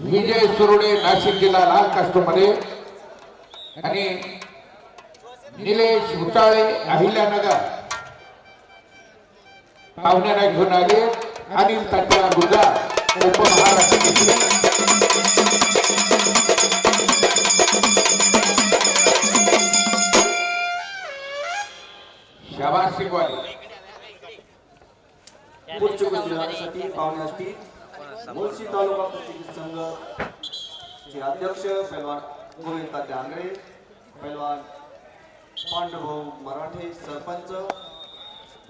विजय सुरुडे नाशिक जिल्हा लाल कास्टमध्ये आणि निलेश उचाळे अहिल्यानगर पाहुण्याला घेऊन आले अनिल तात्या गुजर उपमहाराष्ट्र केसरी. शाबास पुढची कुस्ती लढण्यासाठी पाहुणे असतील. मुळशी तालुका कुस्ती संघ चे अध्यक्ष पैलवान गोविंद आंगळे पैलवान पांडुभाऊ मराठे सरपंच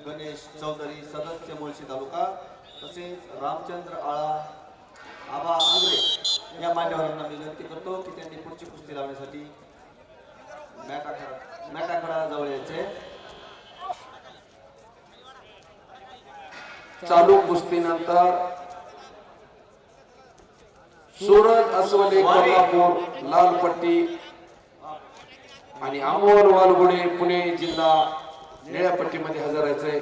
गणेश चौधरी सदस्य मुळशी तालुका तसेच रामचंद्र आळा आबा आंगळे या मान्यवरांना विनंती करतो की त्यांनी पुढची कुस्ती लावण्यासाठी मॅटाखडा मॅटाखडा जवळ यायचे. चालू कुस्तीनंतर सूरज अस्वले कोल्हापूर लाल पट्टी आणि अमोल वालगुडे पुणे जिल्हा निळ्या पट्टीमध्ये हजर राहायचंय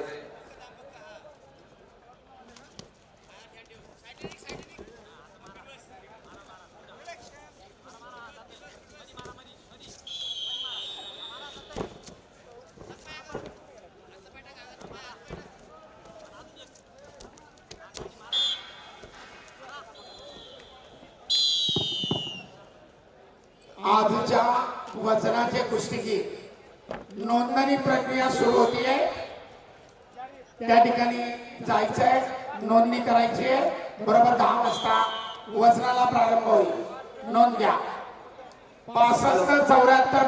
आजच्या वचनाच्या कुस्तीची नोंदणी प्रक्रिया सुरू होतीये. त्या ठिकाणी जायचंय नोंदणी करायची आहे बरोबर दहा वाजता वजनाला प्रारंभ होईल. नोंद घ्या. पासष्ट चौऱ्याहत्तर